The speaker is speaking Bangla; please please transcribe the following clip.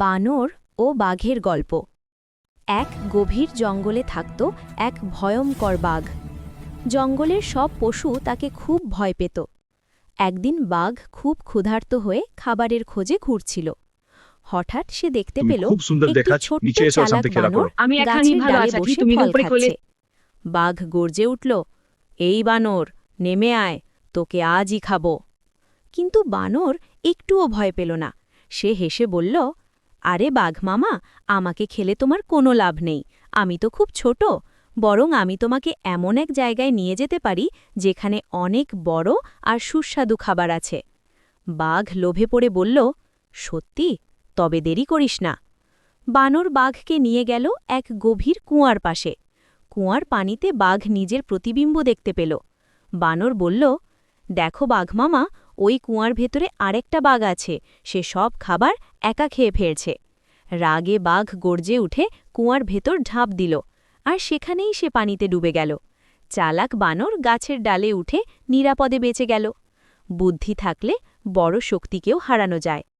বানর ও বাঘের গল্প। এক গভীর জঙ্গলে থাকত এক ভয়ঙ্কর বাঘ। জঙ্গলের সব পশু তাকে খুব ভয় পেত। একদিন বাঘ খুব ক্ষুধার্ত হয়ে খাবারের খোঁজে ঘুরছিল। হঠাৎ সে দেখতে পেল। বাঘ গর্জে উঠল এই বানর নেমে আয় তোকে আজই খাব। কিন্তু বানর একটুও ভয় পেল না। সে হেসে বলল আরে বাঘ মামা, আমাকে খেলে তোমার কোনো লাভ নেই। আমি তো খুব ছোট, বরং আমি তোমাকে এমন এক জায়গায় নিয়ে যেতে পারি, যেখানে অনেক বড় আর সুস্বাদু খাবার আছে। বাঘ লোভে পড়ে বলল, সত্যি? তবে দেরি করিস না। বানর বাঘকে নিয়ে গেল এক গভীর কুয়ার পাশে। কুয়ার পানিতে বাঘ নিজের প্রতিবিম্ব দেখতে পেল। বানর বলল, দেখো বাঘ মামা ওই কুয়ার ভেতরে আরেকটা বাঘ আছে। সে সব খাবার একা খেয়ে ফেলছে। রাগে বাঘ গর্জে উঠে কুয়ার ভেতর ঢাপ দিল আর সেখানেই সে পানিতে ডুবে গেল। চালাক বানর গাছের ডালে উঠে নিরাপদে বেঁচে গেল। বুদ্ধি থাকলে বড় শক্তিকেও হারানো যায়।